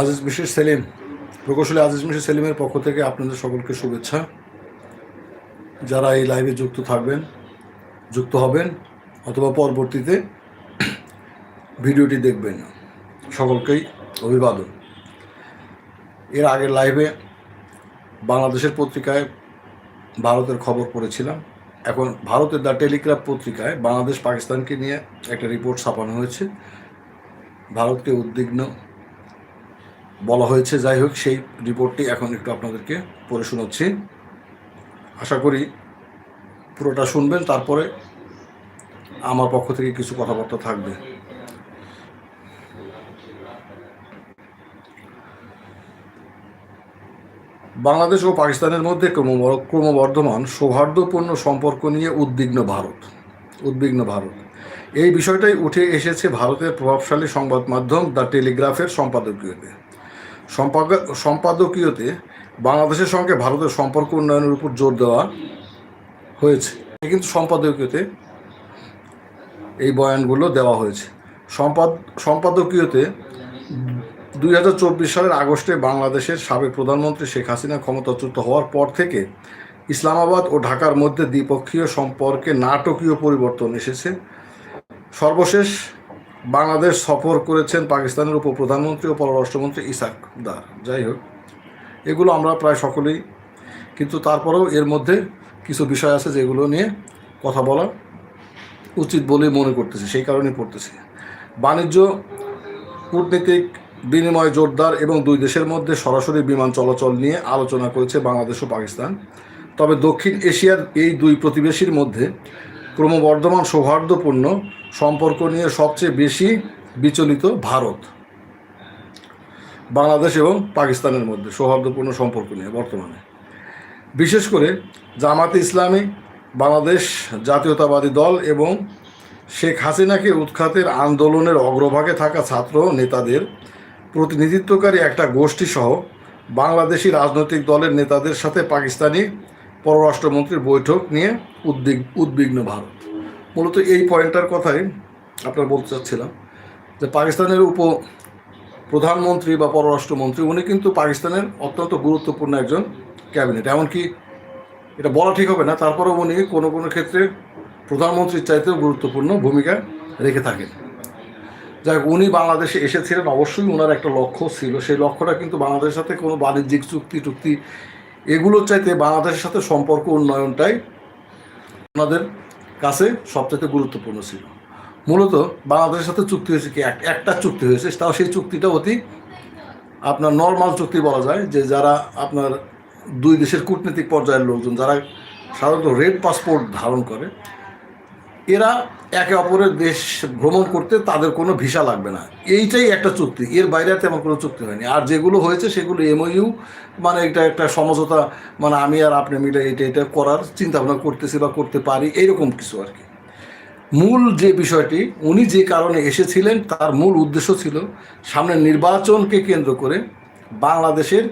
আজিজ মিশির সেলিম, প্রকৌশলী আজিজ মিশির সেলিমের পক্ষ থেকে আপনাদের সকলকে শুভেচ্ছা। যারা এই লাইভে যুক্ত থাকবেন, যুক্ত হবেন, অথবা পরবর্তীতে ভিডিওটি দেখবেন, সকলকেই অভিবাদন। এর আগের লাইভে বাংলাদেশের পত্রিকায় ভারতের খবর পড়েছিলাম। এখন ভারতের দ্য টেলিগ্রাফ পত্রিকায় বাংলাদেশ পাকিস্তানকে নিয়ে একটা রিপোর্ট ছাপানো হয়েছে। ভারতকে উদ্বিগ্ন বলা হয়েছে। যাই হোক, সেই রিপোর্টটি এখন একটু আপনাদেরকে পড়ে শোনাচ্ছি। আশা করি পুরোটা শুনবেন, তারপরে আমার পক্ষ থেকে কিছু কথাবার্তা থাকবে। বাংলাদেশ ও পাকিস্তানের মধ্যে ক্রমবর্ধমান সৌহার্দ্যপূর্ণ সম্পর্ক নিয়ে উদ্বিগ্ন ভারত। উদ্বিগ্ন ভারত। এই বিষয়টাই উঠে এসেছে ভারতের প্রভাবশালী সংবাদ মাধ্যম দ্য টেলিগ্রাফের সম্পাদকীয়তে। সম্পাদকীয়তে বাংলাদেশের সঙ্গে ভারতের সম্পর্ক উন্নয়নের উপর জোর দেওয়া হয়েছে। কিন্তু সম্পাদকীয়তে এই বয়ানগুলো দেওয়া হয়েছে। সম্পাদ, সম্পাদকীয়তে দুই হাজার চব্বিশ সালের আগস্টে বাংলাদেশের সাবেক প্রধানমন্ত্রী শেখ হাসিনা ক্ষমতাচ্যুত হওয়ার পর থেকে ইসলামাবাদ ও ঢাকার মধ্যে দ্বিপক্ষীয় সম্পর্কে নাটকীয় পরিবর্তন এসেছে। সর্বশেষ বাংলাদেশ সফর করেছেন পাকিস্তানের উপপ্রধানমন্ত্রী ও পররাষ্ট্রমন্ত্রী ইসাক দার। যাই হোক, এগুলো আমরা প্রায় সকলেই, কিন্তু তারপরেও এর মধ্যে কিছু বিষয় আছে যেগুলো নিয়ে কথা বলা উচিত বলে মনে করতেছি, সেই কারণে পড়তেছি। বাণিজ্য, কূটনীতিক বিনিময় জোরদার এবং দুই দেশের মধ্যে সরাসরি বিমান চলাচল নিয়ে আলোচনা করেছে বাংলাদেশ ও পাকিস্তান। তবে দক্ষিণ এশিয়ার এই দুই প্রতিবেশীর মধ্যে ক্রমবর্ধমান সৌহার্দ্যপূর্ণ সম্পর্ক নিয়ে সবচেয়ে বেশি বিচলিত ভারত। বাংলাদেশ এবং পাকিস্তানের মধ্যে সৌহার্দ্যপূর্ণ সম্পর্ক নিয়ে বর্তমানে। বিশেষ করে জামাতে ইসলামী, বাংলাদেশ জাতীয়তাবাদী দল এবং শেখ হাসিনাকে উৎখাতের আন্দোলনের অগ্রভাগে থাকা ছাত্র নেতাদের প্রতিনিধিত্বকারী একটা গোষ্ঠী সহ বাংলাদেশি রাজনৈতিক দলের নেতাদের সাথে পাকিস্তানি পররাষ্ট্রমন্ত্রীর বৈঠক নিয়ে উদ্বিগ, উদ্বিগ্ন ভারত। মূলত এই পয়েন্টটার কথাই আপনার বলতে চাচ্ছিলাম, যে পাকিস্তানের উপ প্রধানমন্ত্রী বা পররাষ্ট্রমন্ত্রী, উনি কিন্তু পাকিস্তানের অত্যন্ত গুরুত্বপূর্ণ একজন ক্যাবিনেট। এমনকি এটা বলা ঠিক হবে না, তারপরেও উনি কোনো কোনো ক্ষেত্রে প্রধানমন্ত্রীর চাইতেও গুরুত্বপূর্ণ ভূমিকা রেখে থাকেন। যাই উনি বাংলাদেশে এসেছিলেন, অবশ্যই ওনার একটা লক্ষ্য ছিল। সেই লক্ষ্যটা কিন্তু বাংলাদেশের সাথে কোনো বাণিজ্যিক চুক্তি টুক্তি এগুলোর চাইতে বাংলাদেশের সাথে সম্পর্ক উন্নয়নটাই ওনাদের কাছে সবচেয়ে গুরুত্বপূর্ণ ছিল। মূলত বাংলাদেশের সাথে চুক্তি হয়েছে কি? এক- একটা চুক্তি হয়েছে, তাও সেই চুক্তিটা অতি আপনার নর্মাল চুক্তি বলা যায় যে যারা আপনার দুই দেশের কূটনৈতিক পর্যায়ের লোকজন, যারা সাধারণত রেড পাসপোর্ট ধারণ করে এরা একে অপরের দেশ ভ্রমণ করতে তাদের কোনো ভিসা লাগবে না। এইটাই একটা চুক্তি। এর বাইরে তেমন কোনো চুক্তি হয়নি। আর যেগুলো হয়েছে সেগুলো এমওইউ মানে এটা একটা সমঝোতা মানে আমি আর আপনি মিলে এটা এটা করার চিন্তা ভাবনা করতেছি বা করতে পারি, এইরকম কিছু আর কি। মূল যে বিষয়টি, উনি যে কারণে এসেছিলেন, তার মূল উদ্দেশ্য ছিল সামনের নির্বাচনকে কেন্দ্র করে বাংলাদেশের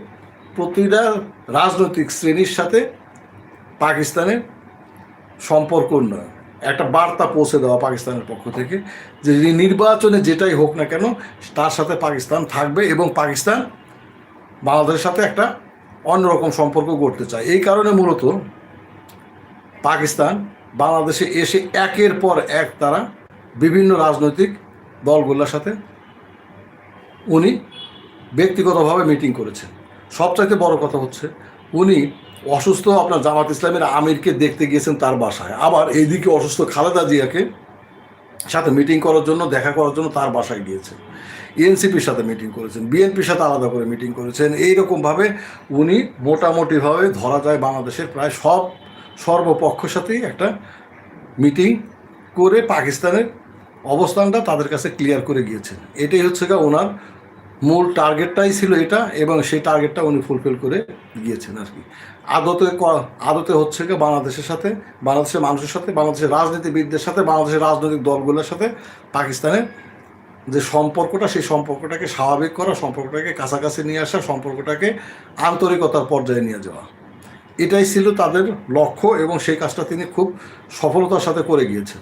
প্রতিটা রাজনৈতিক শ্রেণির সাথে পাকিস্তানের সম্পর্ক উন্নয়ন। একটা বার্তা পৌঁছে দেওয়া পাকিস্তানের পক্ষ থেকে যে নির্বাচনে যেটাই হোক না কেন, তার সাথে পাকিস্তান থাকবে এবং পাকিস্তান বাংলাদেশের সাথে একটা অন্যরকম সম্পর্ক গড়তে চায়। এই কারণে মূলত পাকিস্তান বাংলাদেশে এসে একের পর এক তারা বিভিন্ন রাজনৈতিক দলগুলোর সাথে উনি ব্যক্তিগতভাবে মিটিং করেছেন। সবচাইতে বড় কথা হচ্ছে, উনি অসুস্থ আপনার জামাত ইসলামের আমিরকে দেখতে গিয়েছেন তার বাসায়। আবার এইদিকে অসুস্থ খালেদা জিয়াকে সাথে মিটিং করার জন্য, দেখা করার জন্য তার বাসায় গিয়েছেন এনসিপির সাথে মিটিং করেছেন, বিএনপির সাথে আলাদা করে মিটিং করেছেন। এইরকমভাবে উনি মোটামুটিভাবে ধরা যায় বাংলাদেশের প্রায় সব সর্বপক্ষের সাথেই একটা মিটিং করে পাকিস্তানের অবস্থানটা তাদের কাছে ক্লিয়ার করে গিয়েছেন। এটাই হচ্ছে গা ওনার মূল টার্গেটটাই ছিল এটা এবং সেই টার্গেটটা উনি ফুলফিল করে গিয়েছেন আর কি। আদতে আদতে হচ্ছে কি বাংলাদেশের সাথে, বাংলাদেশের মানুষের সাথে, বাংলাদেশের রাজনীতিবিদদের সাথে, বাংলাদেশের রাজনৈতিক দলগুলোর সাথে পাকিস্তানের যে সম্পর্কটা, সেই সম্পর্কটাকে স্বাভাবিক করা, সম্পর্কটাকে কাছাকাছি নিয়ে আসা, সম্পর্কটাকে আন্তরিকতার পর্যায়ে নিয়ে যাওয়া। এটাই ছিল তাদের লক্ষ্য এবং সেই কাজটা তিনি খুব সফলতার সাথে করে গিয়েছেন।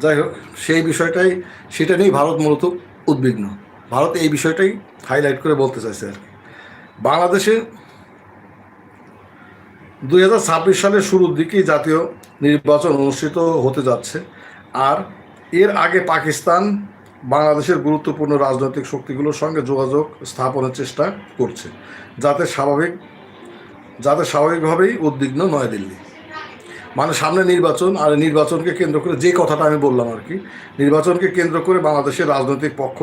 যাই হোক, সেই বিষয়টাই, সেটা নিয়েই ভারত মূলত উদ্বিগ্ন। ভারত এই বিষয়টাই হাইলাইট করে বলতে চাইছে আর কি। বাংলাদেশে দুই হাজার ছাব্বিশ সালের শুরুর দিকেই জাতীয় নির্বাচন অনুষ্ঠিত হতে যাচ্ছে আর এর আগে পাকিস্তান বাংলাদেশের গুরুত্বপূর্ণ রাজনৈতিক শক্তিগুলোর সঙ্গে যোগাযোগ স্থাপনের চেষ্টা করছে, যাতে স্বাভাবিক, যাতে স্বাভাবিকভাবেই উদ্বিগ্ন নয়াদিল্লি। মানে সামনে নির্বাচন আর নির্বাচনকে কেন্দ্র করে যে কথাটা আমি বললাম আর কি, নির্বাচনকে কেন্দ্র করে বাংলাদেশের রাজনৈতিক পক্ষ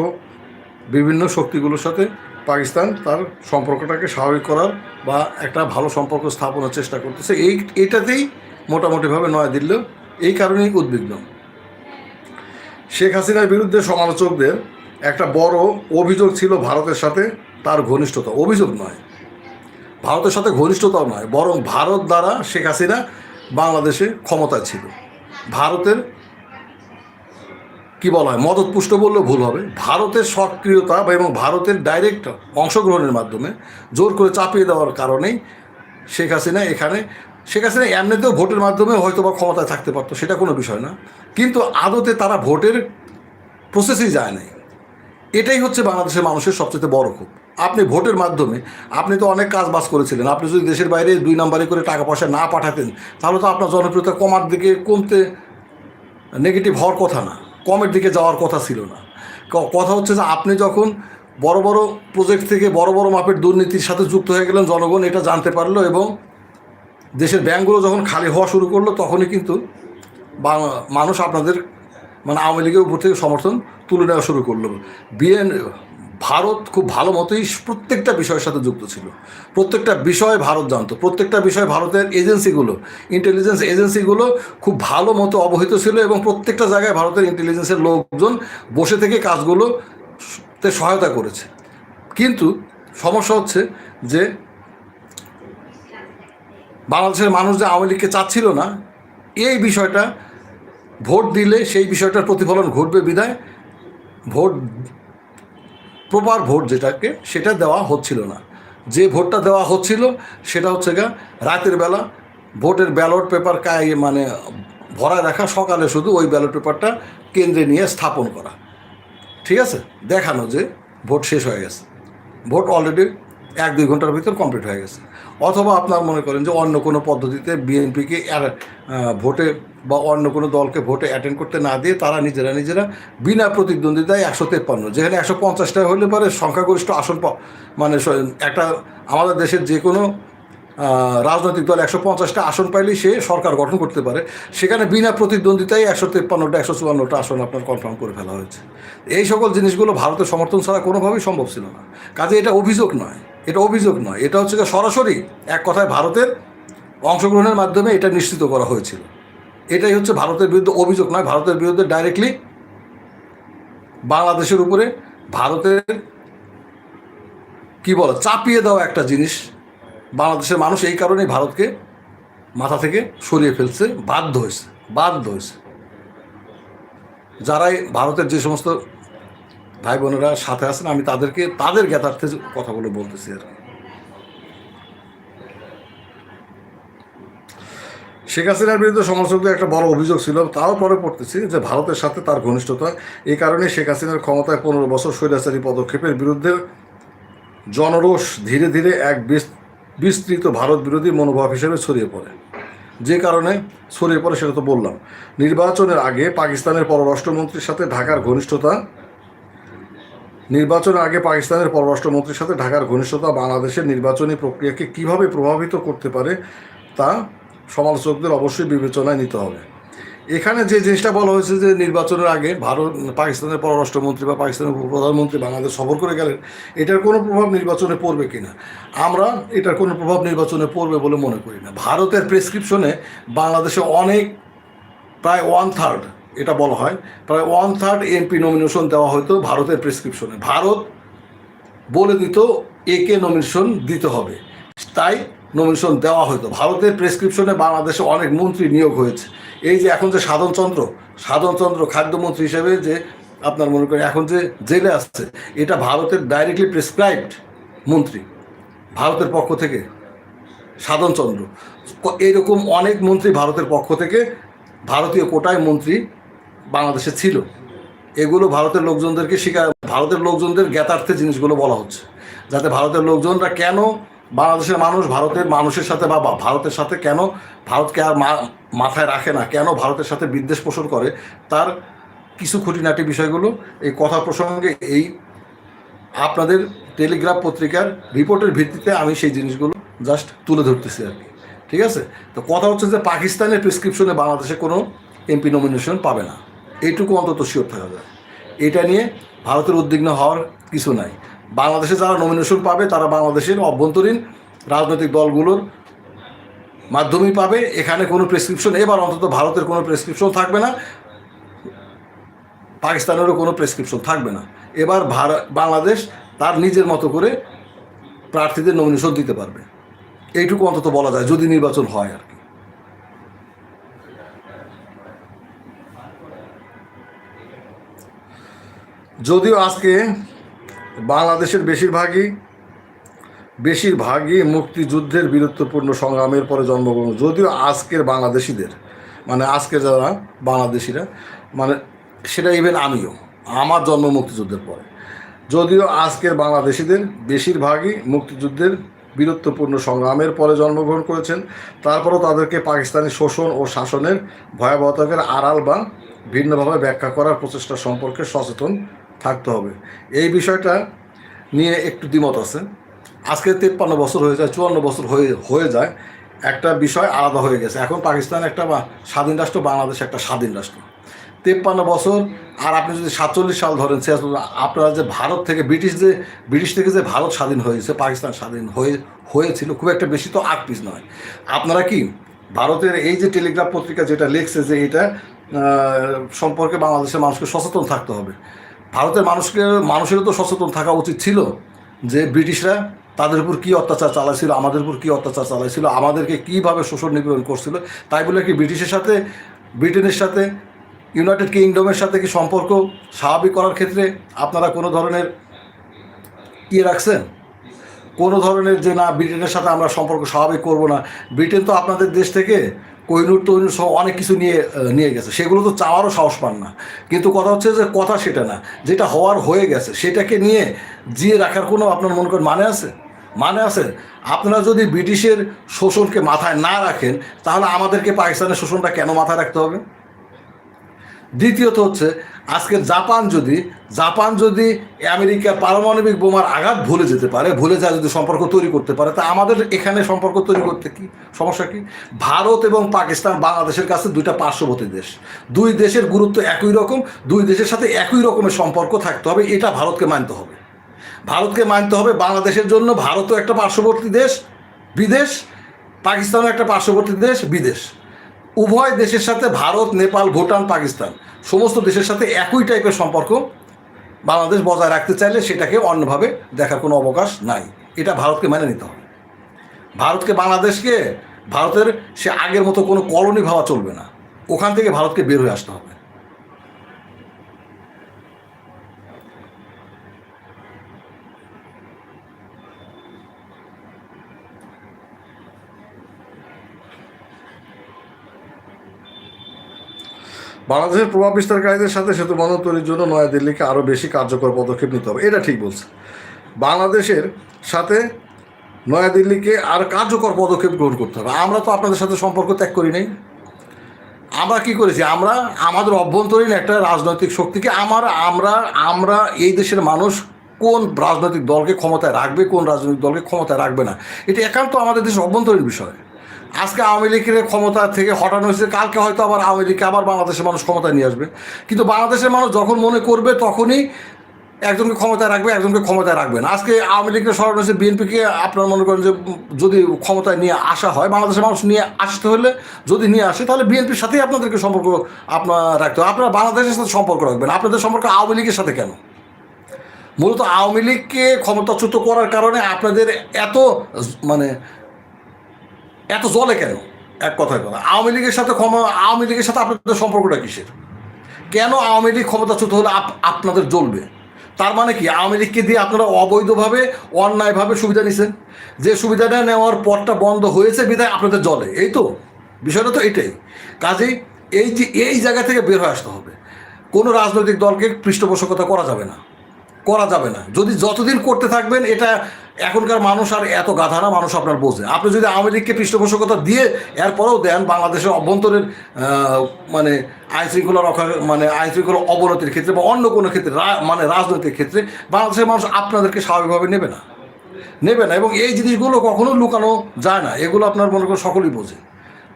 বিভিন্ন শক্তিগুলোর সাথে পাকিস্তান তার সম্পর্কটাকে স্বাভাবিক করার বা একটা ভালো সম্পর্ক স্থাপনের চেষ্টা করতেছে। এই, এটাতেই মোটামুটিভাবে নয়াদিল্লি এই কারণেই উদ্বিগ্ন। শেখ হাসিনার বিরুদ্ধে সমালোচকদের একটা বড় অভিযোগ ছিল ভারতের সাথে তার ঘনিষ্ঠতা। অভিযোগ নয়। ভারতের সাথে ঘনিষ্ঠতাও নয়, বরং ভারত দ্বারা শেখ হাসিনা বাংলাদেশে ক্ষমতা ছিল। ভারতের কি বলা হয়? মদতপুষ্ট বললেও ভুল হবে। ভারতের সক্রিয়তা বা এবং ভারতের ডাইরেক্ট অংশগ্রহণের মাধ্যমে জোর করে চাপিয়ে দেওয়ার কারণেই শেখ হাসিনা এখানে, শেখ হাসিনা এমনিতেও ভোটের মাধ্যমে হয়তো বা ক্ষমতায় থাকতে পারতো, সেটা কোনো বিষয় না। কিন্তু আদতে তারা ভোটের প্রসেসেই যায় নাই। এটাই হচ্ছে বাংলাদেশের মানুষের সবচেয়ে বড় ক্ষোভ। আপনি ভোটের মাধ্যমে, আপনি তো অনেক কাজ বাস করেছিলেন, আপনি যদি দেশের বাইরে দুই নম্বরে করে টাকা পয়সা না পাঠাতেন, তাহলে তো আপনার জনপ্রিয়তা কমার দিকে কমতে নেগেটিভ হওয়ার কথা না। কমের দিকে যাওয়ার কথা ছিল না। কথা হচ্ছে যে আপনি যখন বড় বড় প্রজেক্ট থেকে বড় বড় মাপের দুর্নীতির সাথে যুক্ত হয়ে গেলেন, জনগণ এটা জানতে পারল এবং দেশের ব্যাঙ্কগুলো যখন খালি হওয়া শুরু করল, তখনই কিন্তু মানুষ আপনাদের মানে আওয়ামী লীগের উপর থেকে সমর্থন তুলে নেওয়া শুরু করল। বিএন ভারত খুব ভালো মতোই প্রত্যেকটা বিষয়ের সাথে যুক্ত ছিল। প্রত্যেকটা বিষয় ভারত জানতো। প্রত্যেকটা বিষয় ভারতের এজেন্সিগুলো ইন্টেলিজেন্স এজেন্সিগুলো খুব ভালো মতো অবহিত ছিল এবং প্রত্যেকটা জায়গায় ভারতের ইন্টেলিজেন্সের লোকজন বসে থেকে কাজগুলো তে সহায়তা করেছে। কিন্তু সমস্যা হচ্ছে যে বাংলাদেশের মানুষ যে আওয়ামী লীগকে চাচ্ছিল না, এই বিষয়টা ভোট দিলে সেই বিষয়টার প্রতিফলন ঘটবে বিধায় ভোট প্রপার ভোট যেটাকে, সেটা দেওয়া হচ্ছিল না। যে ভোটটা দেওয়া হচ্ছিল, সেটা হচ্ছে গা রাতের বেলা ভোটের ব্যালট পেপার কায়ে মানে ভরা রাখা, সকালে শুধু ওই ব্যালট পেপারটা কেন্দ্রে নিয়ে স্থাপন করা। ঠিক আছে? দেখানো যে ভোট শেষ হয়ে গেছে। ভোট অলরেডি এক দুই ঘণ্টার ভিতর কমপ্লিট হয়ে গেছে। অথবা আপনার মনে করেন যে অন্য কোনো পদ্ধতিতে বিএনপিকে ভোটে বা অন্য কোনো দলকে ভোটে অ্যাটেন্ড করতে না দিয়ে তারা নিজেরা নিজেরা বিনা প্রতিদ্বন্দ্বিতায় একশো তেপ্পান্ন, যেখানে একশো পঞ্চাশটা হলে পরে সংখ্যাগরিষ্ঠ আসন মানে একটা আমাদের দেশের যে কোনো রাজনৈতিক দল একশো পঞ্চাশটা আসন পাইলেই সে সরকার গঠন করতে পারে। সেখানে বিনা প্রতিদ্বন্দ্বিতায় একশো তেপ্পান্নটা, একশো চুয়ান্নটা আসন আপনার কনফার্ম করে ফেলা হয়েছে। এই সকল জিনিসগুলো ভারতের সমর্থন ছাড়া কোনোভাবেই সম্ভব ছিল না। কাজে এটা অভিযোগ নয়। এটা অভিযোগ নয়। এটা হচ্ছে গিয়ে সরাসরি এক কথায় ভারতের অংশগ্রহণের মাধ্যমে এটা নিশ্চিত করা হয়েছিল। এটাই হচ্ছে ভারতের বিরুদ্ধে অভিযোগ নয়। ভারতের বিরুদ্ধে ডাইরেক্টলি বাংলাদেশের উপরে ভারতের কি বলে, চাপিয়ে দেওয়া একটা জিনিস। বাংলাদেশের মানুষ এই কারণেই ভারতকে মাথা থেকে সরিয়ে ফেলছে, বাধ্য হয়েছে বাধ্য হয়েছে। যারাই ভারতের যে সমস্ত ভাই বোনেরা সাথে আছেন, আমি তাদেরকে, তাদের জ্ঞাতার্থে কথাগুলো বলতেছি আর শেখ হাসিনার বিরুদ্ধে সমালোচকদের একটা বড় অভিযোগ ছিল, তাও পরে পড়তেছি যে ভারতের সাথে তার ঘনিষ্ঠতা। এই কারণে শেখ হাসিনার ক্ষমতায় পনেরো বছর স্বৈরাচারী পদক্ষেপের বিরুদ্ধে জনরোষ ধীরে ধীরে এক বিস্তৃত ভারত বিরোধী মনোভাব হিসেবে ছড়িয়ে পড়ে। যে কারণে ছড়িয়ে পড়ে সেটা তো বললাম। নির্বাচনের আগে পাকিস্তানের পররাষ্ট্রমন্ত্রীর সাথে ঢাকার ঘনিষ্ঠতা, নির্বাচনের আগে পাকিস্তানের পররাষ্ট্রমন্ত্রীর সাথে ঢাকার ঘনিষ্ঠতা বাংলাদেশের নির্বাচনী প্রক্রিয়াকে কীভাবে প্রভাবিত করতে পারে তা সমালোচকদের অবশ্যই বিবেচনায় নিতে হবে। এখানে যে জিনিসটা বলা হয়েছে যে নির্বাচনের আগে ভারত, পাকিস্তানের পররাষ্ট্রমন্ত্রী বা পাকিস্তানের প্রধানমন্ত্রী বাংলাদেশ সফর করে গেলেন, এটার কোনো প্রভাব নির্বাচনে পড়বে কি না আমরা এটার কোনো প্রভাব নির্বাচনে পড়বে বলে মনে করি না। ভারতের প্রেসক্রিপশনে বাংলাদেশে অনেক, প্রায় ওয়ান থার্ড এটা বলা হয়, প্রায় ওয়ান থার্ড এমপি নমিনেশন দেওয়া হতো ভারতের প্রেসক্রিপশনে। ভারত বলে দিত একে নমিনেশন দিতে হবে। তাই নমিনেশন দেওয়া হতো ভারতের প্রেসক্রিপশনে বাংলাদেশে অনেক মন্ত্রী নিয়োগ হয়েছে। এই যে এখন যে সাধনচন্দ্র সাধনচন্দ্র খাদ্যমন্ত্রী হিসেবে যে আপনার মনে করেন এখন যে জেলে আসছে এটা ভারতের ডাইরেক্টলি প্রেসক্রাইবড মন্ত্রী, ভারতের পক্ষ থেকে, সাধনচন্দ্র। এইরকম অনেক মন্ত্রী ভারতের পক্ষ থেকে ভারতীয় কোটায় মন্ত্রী বাংলাদেশে ছিল। এগুলো ভারতের লোকজনদেরকে শিকার, ভারতের লোকজনদের জ্ঞাতার্থে জিনিসগুলো বলা হচ্ছে। যাতে ভারতের লোকজনরা কেন বাংলাদেশের মানুষ ভারতের মানুষের সাথে বা ভারতের সাথে কেন ভারতকে আর মাথায় রাখে না? কেন ভারতের সাথে বিদ্বেষ পোষণ করে? তার কিছু খুঁটিনাটি বিষয়গুলো এই কথা প্রসঙ্গে এই আপনাদের টেলিগ্রাফ পত্রিকার রিপোর্টের ভিত্তিতে আমি সেই জিনিসগুলো জাস্ট তুলে ধরতেছি আর কি। ঠিক আছে? তো কথা হচ্ছে যে পাকিস্তানের প্রেসক্রিপশনে বাংলাদেশে কোনো এমপি নমিনেশন পাবে না। এইটুকু অন্তত শিওর থাকা যায়। এটা নিয়ে ভারতের উদ্বিগ্ন হওয়ার কিছু নাই। বাংলাদেশে যারা নমিনেশন পাবে, তারা বাংলাদেশের অভ্যন্তরীণ রাজনৈতিক দলগুলোর মাধ্যমেই পাবে। এখানে কোনো প্রেসক্রিপশন এবার অন্তত ভারতের কোনো প্রেসক্রিপশন থাকবে না, পাকিস্তানেরও কোনো প্রেসক্রিপশন থাকবে না। এবার বাংলাদেশ তার নিজের মতো করে প্রার্থীদের নমিনেশন দিতে পারবে। এইটুকু অন্তত বলা যায়, যদি নির্বাচন হয় আর কি। যদিও আজকে বাংলাদেশের বেশিরভাগই বেশিরভাগই মুক্তিযুদ্ধের বীরত্বপূর্ণ সংগ্রামের পরে জন্মগ্রহণ। যদিও আজকের বাংলাদেশিদের মানে আজকের যারা বাংলাদেশিরা মানে সেটা ইভেন আমিও, আমার জন্ম মুক্তিযুদ্ধের পরে। যদিও আজকের বাংলাদেশিদের বেশিরভাগই মুক্তিযুদ্ধের বীরত্বপূর্ণ সংগ্রামের পরে জন্মগ্রহণ করেছেন, তারপরও তাদেরকে পাকিস্তানি শোষণ ও শাসনের ভয়াবহতাকে আড়াল বা ভিন্নভাবে ব্যাখ্যা করার প্রচেষ্টা সম্পর্কে সচেতন থাকতে হবে। এই বিষয়টা নিয়ে একটু দ্বিমত আছে। আজকে তেপ্পান্ন বছর হয়ে যায়, চুয়ান্ন বছর হয়ে হয়ে যায়। একটা বিষয় আলাদা হয়ে গেছে। এখন পাকিস্তান একটা স্বাধীন রাষ্ট্র, বাংলাদেশ একটা স্বাধীন রাষ্ট্র। তেপ্পান্ন বছর, আর আপনি যদি সাতচল্লিশ সাল ধরেন আপনারা যে ভারত থেকে ব্রিটিশ যে, ব্রিটিশ থেকে যে ভারত স্বাধীন হয়েছে, পাকিস্তান স্বাধীন হয়ে, হয়েছিল, খুব একটা বেশি তো আগ পিস নয়। আপনারা কি ভারতের এই যে টেলিগ্রাফ পত্রিকা যেটা লিখছে যে এটা সম্পর্কে বাংলাদেশের মানুষকে সচেতন থাকতে হবে ভারতের মানুষকে মানুষেরও তো সচেতন থাকা উচিত ছিল যে ব্রিটিশরা তাদের উপর কী অত্যাচার চালাইছিল, আমাদের উপর কী অত্যাচার চালাইছিল, আমাদেরকে কীভাবে শোষণ নিপীড়ন করছিল, তাই বলে কি ব্রিটিশের সাথে, ব্রিটেনের সাথে, ইউনাইটেড কিংডমের সাথে কি সম্পর্ক স্বাভাবিক করার ক্ষেত্রে আপনারা কোনো ধরনের ইয়ে রাখছেন? কোনো ধরনের যে না, ব্রিটেনের সাথে আমরা সম্পর্ক স্বাভাবিক করব না। ব্রিটেন তো আপনাদের দেশ থেকে কোহিনুর তৈনুর সব অনেক কিছু নিয়ে নিয়ে গেছে। সেগুলো তো চাওয়ারও সাহস পান না। কিন্তু কথা হচ্ছে যে, কথা সেটা না। যেটা হওয়ার হয়ে গেছে, সেটাকে নিয়ে জিয়ে রাখার কোনো আপনার মনে করেন মানে আছে? মানে আছে? আপনারা যদি ব্রিটিশের শোষণকে মাথায় না রাখেন, তাহলে আমাদেরকে পাকিস্তানের শোষণটা কেন মাথায় রাখতে হবে? দ্বিতীয়ত হচ্ছে, আজকে জাপান যদি জাপান যদি আমেরিকার পারমাণবিক বোমার আঘাত ভুলে যেতে পারে, ভুলে যায় যদি সম্পর্ক তৈরি করতে পারে, তা আমাদের এখানে সম্পর্ক তৈরি করতে কি? সমস্যা কি? ভারত এবং পাকিস্তান বাংলাদেশের কাছে দুইটা পার্শ্ববর্তী দেশ। দুই দেশের গুরুত্ব একই রকম, দুই দেশের সাথে একই রকমের সম্পর্ক থাকতে হবে, এটা ভারতকে মানতে হবে। ভারতকে মানতে হবে বাংলাদেশের জন্য, ভারতও একটা পার্শ্ববর্তী দেশ, বিদেশ, পাকিস্তানও একটা পার্শ্ববর্তী দেশ, বিদেশ। উভয় দেশের সাথে ভারত, নেপাল, ভুটান, পাকিস্তান সমস্ত দেশের সাথে একই টাইপের সম্পর্ক বাংলাদেশ বজায় রাখতে চাইলে সেটাকে অন্যভাবে দেখার কোনো অবকাশ নাই। এটা ভারতকে মেনে নিতে হবে। ভারতকে বাংলাদেশকে, ভারতের সে আগের মতো কোনো কলোনি ভাবা চলবে না। ওখান থেকে ভারতকে বের হয়ে আসতে হবে। বাংলাদেশের প্রভাব বিস্তারকারীদের সাথে সেতু বন্ধন তৈরির জন্য নয়াদিল্লিকে আরও বেশি কার্যকর পদক্ষেপ নিতে হবে। এটা ঠিক বলছে। বাংলাদেশের সাথে নয়াদিল্লিকে আর কার্যকর পদক্ষেপ গ্রহণ করতে হবে। আমরা তো আপনাদের সাথে সম্পর্ক ত্যাগ করি নাই। আমরা কি করেছি? আমরা আমাদের অভ্যন্তরীণ একটা রাজনৈতিক শক্তিকে আমার, আমরা আমরা এই দেশের মানুষ কোন রাজনৈতিক দলকে ক্ষমতায় রাখবে, কোন রাজনৈতিক দলকে ক্ষমতায় রাখবে না? এটা একান্ত আমাদের দেশের অভ্যন্তরীণ বিষয়। আজকে আওয়ামী লীগের ক্ষমতা থেকে হটানো হয়েছে, কালকে হয়তো আবার আওয়ামী লীগকে আবার বাংলাদেশের মানুষ ক্ষমতায় নিয়ে আসবে। কিন্তু বাংলাদেশের মানুষ যখন মনে করবে, তখনই একজনকে ক্ষমতায় রাখবে, একজনকে ক্ষমতায় রাখবে না। আজকে আওয়ামী লীগের সরানো হয়েছে, বিএনপিকে আপনার মনে করেন যে যদি ক্ষমতায় নিয়ে আসা হয়, বাংলাদেশের মানুষ নিয়ে আসতে হলে যদি নিয়ে আসে, তাহলে বিএনপির সাথেই আপনাদেরকে সম্পর্ক আপনার রাখতে হবে। আপনারা বাংলাদেশের সাথে সম্পর্ক রাখবেন। আপনাদের সম্পর্ক আওয়ামী লীগের সাথে কেন? মূলত আওয়ামী লীগকে ক্ষমতাচ্যুত করার কারণে আপনাদের এত মানে এত জলে কেন? এক কথায় কথা আওয়ামী লীগের সাথে ক্ষমা, আওয়ামী লীগের সাথে আপনাদের সম্পর্কটা কিসের? কেন আওয়ামী লীগ ক্ষমতাচ্যুত হলে আপ- আপনাদের জ্বলবে? তার মানে কি, আওয়ামী লীগকে দিয়ে আপনারা অবৈধভাবে, অন্যায়ভাবে সুবিধা নিছেন? যে সুবিধাটা নেওয়ার পথটা বন্ধ হয়েছে, বিধায় আপনাদের জলে এই তো, বিষয়টা তো এটাই। কাজেই এই যে, এই জায়গা থেকে বের হয়ে আসতে হবে। কোনো রাজনৈতিক দলকে পৃষ্ঠপোষকতা করা যাবে না। করা যাবে না। যদি যতদিন করতে থাকবেন, এটা এখনকার মানুষ আর এত গাধারা মানুষ আপনার বোঝে। আপনি যদি আওয়ামী লীগকে পৃষ্ঠপোষকতা দিয়ে এরপরেও দেন, বাংলাদেশের অভ্যন্তরের মানে আইন শৃঙ্খলা রক্ষা মানে আইন শৃঙ্খলা অবনতির ক্ষেত্রে বা অন্য কোনো ক্ষেত্রে মানে রাজনৈতিক ক্ষেত্রে, বাংলাদেশের মানুষ আপনাদেরকে স্বাভাবিকভাবে নেবে না। নেবে না এবং এই জিনিসগুলো কখনো লুকানো যায় না। এগুলো আপনার মনে করেন সকলেই বোঝে।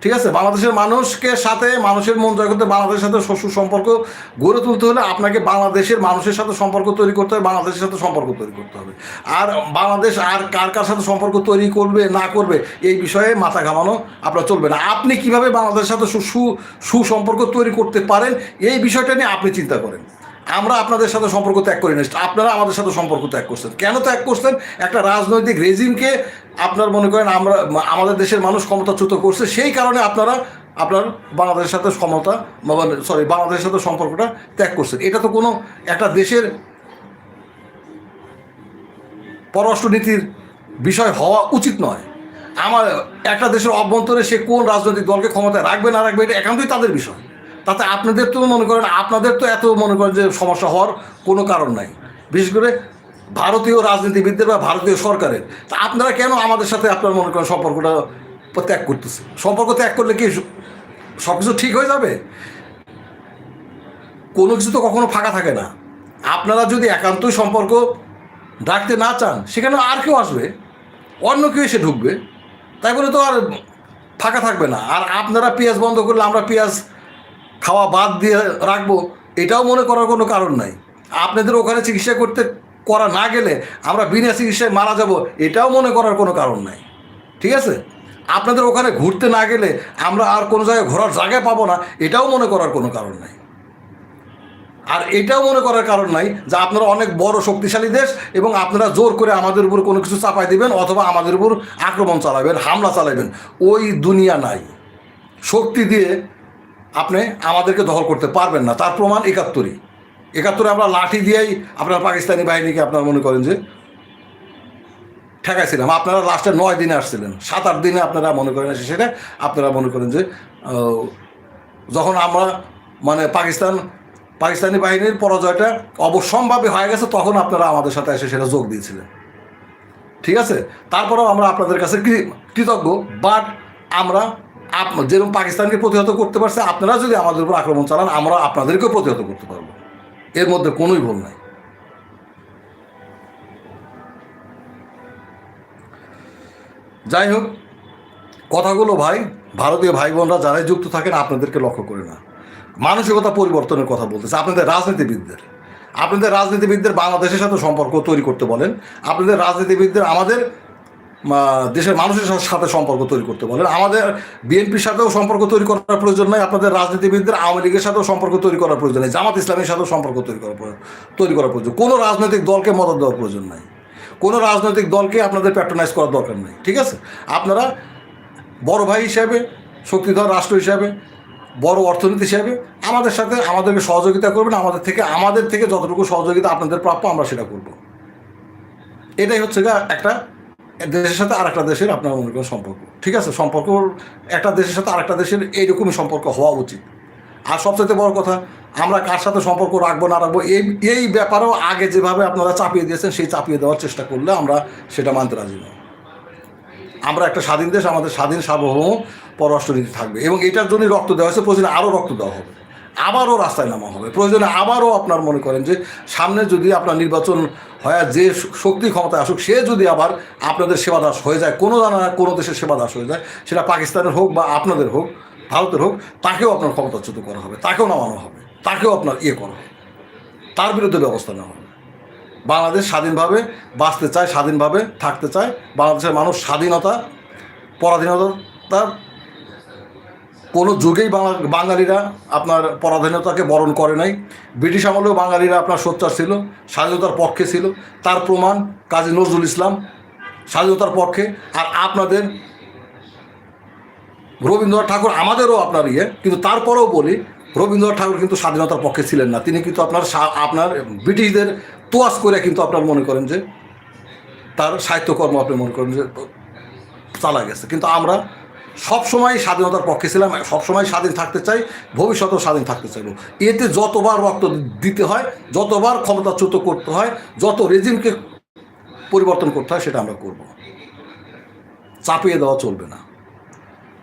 ঠিক আছে? বাংলাদেশের মানুষকে সাথে, মানুষের মন জয় করতে বাংলাদেশের সাথে শ্বশুর সম্পর্ক গড়ে তুলতে হলে আপনাকে বাংলাদেশের মানুষের সাথে সম্পর্ক তৈরি করতে হবে, বাংলাদেশের সাথে সম্পর্ক তৈরি করতে হবে। আর বাংলাদেশ আর কার কার সাথে সম্পর্ক তৈরি করবে, না করবে, এই বিষয়ে মাথা ঘামানো আপনার চলবে না। আপনি কীভাবে বাংলাদেশের সাথে সু- সুসম্পর্ক তৈরি করতে পারেন, এই বিষয়টা নিয়ে আপনি চিন্তা করেন। আমরা আপনাদের সাথে সম্পর্ক ত্যাগ করি না। আপনারা আমাদের সাথে সম্পর্ক ত্যাগ করছেন। কেন ত্যাগ করছেন? একটা রাজনৈতিক রেজিমকে আপনার মনে করেন আমরা, আমাদের দেশের মানুষ ক্ষমতাচ্যুত করছে, সেই কারণে আপনারা, আপনার বাংলাদেশের সাথে ক্ষমতা সরি বাংলাদেশের সাথে সম্পর্কটা ত্যাগ করছেন। এটা তো কোনো, একটা দেশের পররাষ্ট্রনীতির বিষয় হওয়া উচিত নয়। আমার, একটা দেশের অভ্যন্তরে সে কোন রাজনৈতিক দলকে ক্ষমতায় রাখবে না রাখবে, এটা একান্তই তাদের বিষয়। তাতে আপনাদের তো মনে করেন, আপনাদের তো এত মনে করেন যে সমস্যা হওয়ার কোনো কারণ নাই। বিশেষ করে ভারতীয় রাজনীতিবিদদের বা ভারতীয় সরকারের। তা আপনারা কেন আমাদের সাথে আপনার মনে করেন সম্পর্কটা ত্যাগ করতেছে সম্পর্ক ত্যাগ করলে কি সব কিছু ঠিক হয়ে যাবে? কোনো কিছু তো কখনো ফাঁকা থাকে না। আপনারা যদি একান্তই সম্পর্ক ডাকতে না চান, সেখানে আর কেউ আসবে, অন্য কেউ এসে ঢুকবে। তাই বলে তো আর ফাঁকা থাকবে না। আর আপনারা পেঁয়াজ বন্ধ করলে আমরা পেঁয়াজ খাওয়া বাদ দিয়ে রাখব, এটাও মনে করার কোনো কারণ নাই। আপনাদের ওখানে চিকিৎসা করতে করা না গেলে আমরা বিনা চিকিৎসায় মারা যাব, এটাও মনে করার কোনো কারণ নাই। ঠিক আছে? আপনাদের ওখানে ঘুরতে না গেলে আমরা আর কোনো জায়গায় ঘোরার জায়গায় পাবো না, এটাও মনে করার কোনো কারণ নাই। আর এটাও মনে করার কারণ নাই যে আপনারা অনেক বড় শক্তিশালী দেশ এবং আপনারা জোর করে আমাদের উপর কোনো কিছু চাপাই দিবেন অথবা আমাদের উপর আক্রমণ চালাবেন, হামলা চালাবেন। ওই দুনিয়া নাই। শক্তি দিয়ে আপনি আমাদেরকে দখল করতে পারবেন না। তার প্রমাণ একাত্তরই। একাত্তরে আমরা লাঠি দিয়েই আপনার পাকিস্তানি বাহিনীকে আপনারা মনে করেন যে ঠেকাইছিলাম। আপনারা লাস্টে নয় দিনে আসছিলেন। সাত আট দিনে আপনারা মনে করেন এসে সেটা, আপনারা মনে করেন যে যখন আমরা মানে পাকিস্তান, পাকিস্তানি বাহিনীর পরাজয়টা অবশ্যম্ভাবী হয়ে গেছে, তখন আপনারা আমাদের সাথে এসে সেটা যোগ দিয়েছিলেন। ঠিক আছে? তারপরেও আমরা আপনাদের কাছে কৃতজ্ঞ বাট আমরা আপ যেরকম পাকিস্তানকে প্রতিহত করতে পারছে, আপনারা যদি আমাদের উপর আক্রমণ চালান, আমরা আপনাদেরকেও প্রতিহত করতে পারব। এর মধ্যে কোনোই ভুল নাই। যাই হোক, কথাগুলো ভাই, ভারতীয় ভাই বোনরা যারাই যুক্ত থাকেন, আপনাদেরকে লক্ষ্য করে না। মানসিকতা পরিবর্তনের কথা বলতেছে। আপনাদের রাজনীতিবিদদের আপনাদের রাজনীতিবিদদের বাংলাদেশের সাথে সম্পর্ক তৈরি করতে বলেন। আপনাদের রাজনীতিবিদদের, আমাদের দেশের মানুষের সাথে- সম্পর্ক তৈরি করতে বলেন। আমাদের বিএনপির সাথেও সম্পর্ক তৈরি করার প্রয়োজন নাই, আপনাদের রাজনীতিবিদদের, আওয়ামী লীগের সাথেও সম্পর্ক তৈরি করার প্রয়োজন নেই, জামাত ইসলামের সাথেও সম্পর্ক তৈরি করার তৈরি করার প্রয়োজন। কোনো রাজনৈতিক দলকে মদত দেওয়ার প্রয়োজন নাই। কোনো রাজনৈতিক দলকে আপনাদের প্যাট্রোনাইজ করার দরকার নেই, ঠিক আছে? আপনারা বড় ভাই হিসাবে, শক্তিধর রাষ্ট্র হিসাবে, বড় অর্থনীতি হিসাবে আমাদের সাথে আমাদেরকে সহযোগিতা করবেন, আমাদের থেকে আমাদের থেকে যতটুকু সহযোগিতা আপনাদের প্রাপ্য আমরা সেটা করব। এটাই হচ্ছে একটা দেশের সাথে আরেকটা দেশের আপনার মনে করেন সম্পর্ক। ঠিক আছে? সম্পর্ক একটা দেশের সাথে আরেকটা দেশের এইরকমই সম্পর্ক হওয়া উচিত। আর সবচেয়ে বড় কথা, আমরা কার সাথে সম্পর্ক রাখব, না রাখব, এই এই ব্যাপারেও আগে যেভাবে আপনারা চাপিয়ে দিয়েছেন, সেই চাপিয়ে দেওয়ার চেষ্টা করলে আমরা সেটা মানতে রাজি নই। আমরা একটা স্বাধীন দেশ, আমাদের স্বাধীন সার্বভৌম পররাষ্ট্রনীতি থাকবে এবং এটার জন্যই রক্ত দেওয়া হয়েছে প্রয়োজনে আরও রক্ত দেওয়া হবে। আবারও রাস্তায় নামা হবে। প্রয়োজনে আবারও আপনার মনে করেন যে সামনে যদি আপনার নির্বাচন হয় যে শক্তি ক্ষমতায় আসুক, সে যদি আবার আপনাদের সেবাদাস হয়ে যায়, কোনো জানা কোনো দেশের সেবাদাস হয়ে যায়, সেটা পাকিস্তানের হোক বা আপনাদের হোক, ভারতের হোক, তাকেও আপনার ক্ষমতাচ্যুত করা হবে, তাকেও নামানো হবে, তাকেও আপনার ইয়ে করা হবে, তার বিরুদ্ধে ব্যবস্থা নেওয়া হবে। বাংলাদেশ স্বাধীনভাবে বাঁচতে চায়, স্বাধীনভাবে থাকতে চায়, বাংলাদেশের মানুষ স্বাধীনতা, পরাধীনতার কোনো যুগেই বাঙালিরা আপনার পরাধীনতাকে বরণ করে নাই। ব্রিটিশ আমলেও বাঙালিরা আপনার সোচ্চার ছিল, স্বাধীনতার পক্ষে ছিল। তার প্রমাণ কাজী নজরুল ইসলাম, স্বাধীনতার পক্ষে। আর আপনাদের রবীন্দ্রনাথ ঠাকুর আমাদেরও আপনার ইয়ে কিন্তু তারপরেও বলি, রবীন্দ্রনাথ ঠাকুর কিন্তু স্বাধীনতার পক্ষে ছিলেন না। তিনি কিন্তু আপনার আপনার ব্রিটিশদের তোয়াজ করে কিন্তু আপনার মনে করেন যে, তার সাহিত্যকর্ম আপনি মনে করেন যে চালা গেছে। কিন্তু আমরা সবসময় স্বাধীনতার পক্ষে ছিলাম, সবসময় স্বাধীন থাকতে চাই, ভবিষ্যতেও স্বাধীন থাকতে চাইব। এতে যতবার রক্ত দিতে হয়, যতবার ক্ষমতাচ্যুত করতে হয়, যত রেজিমকে পরিবর্তন করতে হয়, সেটা আমরা করব। চাপিয়ে দেওয়া চলবে না।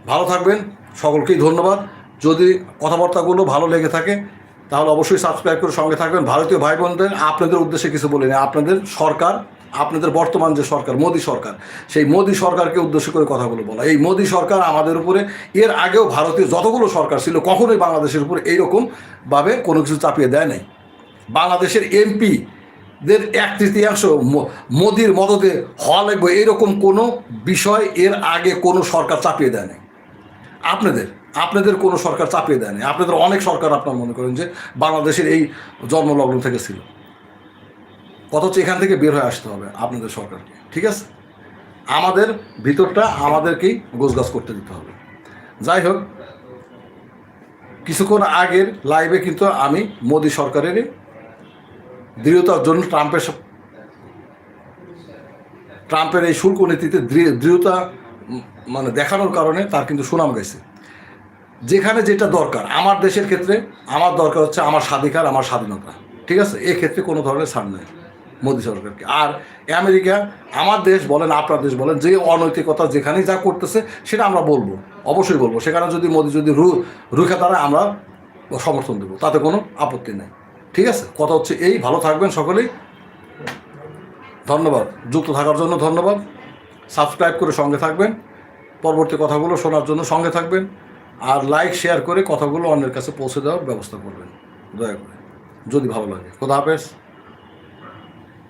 ভালো থাকবেন, সকলকেই ধন্যবাদ। যদি কথাবার্তাগুলো ভালো লেগে থাকে, তাহলে অবশ্যই সাবস্ক্রাইব করে সঙ্গে থাকবেন। ভারতীয় ভাই বোনদের আপনাদের উদ্দেশ্যে কিছু বলিনি আপনাদের সরকার আপনাদের বর্তমান যে সরকার, মোদী সরকার, সেই মোদী সরকারকে উদ্দেশ্য করে কথাগুলো বলা। এই মোদী সরকার আমাদের উপরে, এর আগেও ভারতীয় যতগুলো সরকার ছিল, কখনোই বাংলাদেশের উপরে এইরকমভাবে কোনো কিছু চাপিয়ে দেয় নাই। বাংলাদেশের এমপি দের এক তৃতীয়াংশ মোদির মদতে হওয়া লাগবে এরকম কোনো বিষয় এর আগে কোনো সরকার চাপিয়ে দেয় নাই। আপনাদের আপনাদের কোনো সরকার চাপিয়ে দেয়নি আপনাদের অনেক সরকার আপনার মনে করেন যে বাংলাদেশের এই জন্মলগ্ন থেকে ছিল। অথচ এখান থেকে বের হয়ে আসতে হবে আপনাদের সরকারকে, ঠিক আছে? আমাদের ভিতরটা আমাদেরকেই গোছগাছ করতে দিতে হবে। যাই হোক, কিছুক্ষণ আগের লাইভে কিন্তু আমি মোদী সরকারের দৃঢ়তার জন্য ট্রাম্পের ট্রাম্পের এই শুল্ক নীতিতে দৃঢ়তা মানে দেখানোর কারণে তার কিন্তু সুনাম গেছে। যেখানে যেটা দরকার, আমার দেশের ক্ষেত্রে আমার দরকার হচ্ছে আমার স্বাধিকার, আমার স্বাধীনতা, ঠিক আছে? এক্ষেত্রে কোনো ধরনের ছাড় নেই। মোদী সরকারকে। আর আমেরিকা, আমার দেশ বলেন, আপনার দেশ বলেন, যে অনৈতিকতা যেখানে যা করতেছে, সেটা আমরা বলব, অবশ্যই বলব। সেখানে যদি মোদী যদি রু, রুখে তারা আমরা সমর্থন দেবো। তাতে কোনো আপত্তি নেই। ঠিক আছে? কথা হচ্ছে এই। ভালো থাকবেন সকলেই। ধন্যবাদ। যুক্ত থাকার জন্য ধন্যবাদ। সাবস্ক্রাইব করে সঙ্গে থাকবেন। পরবর্তী কথাগুলো শোনার জন্য সঙ্গে থাকবেন। আর লাইক, শেয়ার করে কথাগুলো অন্যের কাছে পৌঁছে দেওয়ার ব্যবস্থা করবেন। দয়া করে। যদি ভালো লাগে। খোদা হাফেজ।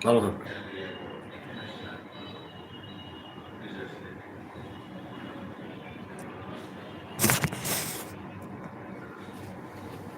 ভালো থাকবেন